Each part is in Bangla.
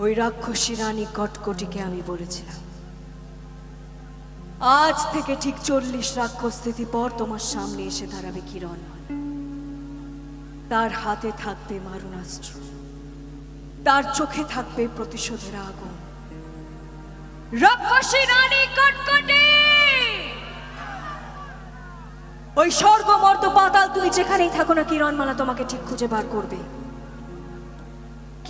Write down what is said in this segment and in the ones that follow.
ওই রাক্ষসী রানী কটকটিকে আমি বলেছিলাম। আজ থেকে ঠিক চল্লিশ রাক্ষস স্থিতি পর তোমার সামনে এসে দাঁড়াবে কিরণ তার হাতে থাকবে মারণাস্ত্র। তার চোখে থাকবে প্রতিশোধের আগুন। রাক্ষসী রানী কটকটি! ওই স্বর্গ পাতাল, তুমি যেখানেই থাকো না কিরণমালা তোমাকে ঠিক খুঁজে বার করবে।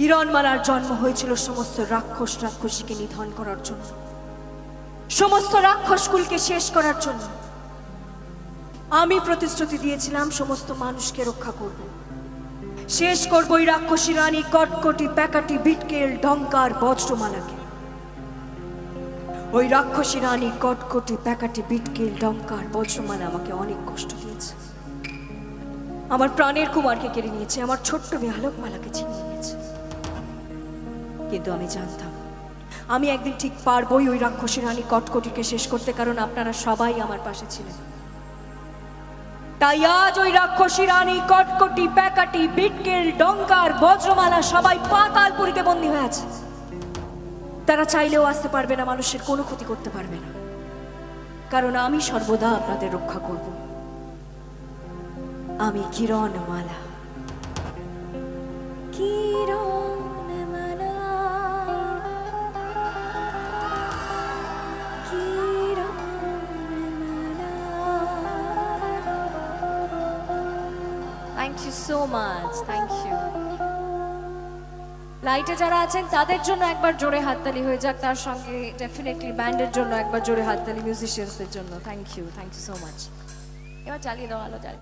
কিরণমালার জন্ম হয়েছিল সমস্ত রাক্ষস রাক্ষসীকে নিধন করার জন্য। সমস্ত রাক্ষসকুলকে শেষ করার জন্য। আমি প্রতিশ্রুতি দিয়েছিলাম সমস্ত মানুষকে রক্ষা করব। শেষ করব ওই রাক্ষসী রানী কটকটি, প্যাকাটি, বিটকেল ডঙ্কার বজ্রমালাকে। ওই রাক্ষসী রানী কটকটি, প্যাকাটি, বিটকেল ডঙ্কার বজ্রমালা আমাকে অনেক কষ্ট দিয়েছে। আমার প্রাণের কুমারকে কেড়ে নিয়েছে, আমার ছোট্ট বেহালক মালাকে ছিনিয়ে নিয়েছে। কিন্তু আমি জানতাম। আমি একদিন ঠিক পারবই ওই রাক্ষসী রানী কটকটিকে শেষ করতে, কারণ আপনারা সবাই আমার পাশে ছিলেন। তাই আজ ওই রাক্ষসী রানী কটকটি, প্যাকাটি, বিটকেল ডঙ্কার বজ্রমালা সবাই পাতালপুরিতে বন্দী হয়ে আছে। তারা চাইলেও আসতে পারবে না, মানুষের কোনো ক্ষতি করতে পারবে না। কারণ আমি সর্বদা আপনাদের রক্ষা করব। আমি Kiran thank you so much thank you লাইটে যারা আছেন, তাদের জন্য একবার জোরে হাততালি হয়ে যাক। তার সঙ্গে ডেফিনেটলি ব্যান্ডের জন্য একবার জোরে হাততালি মিউজিশিয়ানসদের জন্য। Thank you thank you so much এবার চালিয়ে দাও, আলো চালিয়ে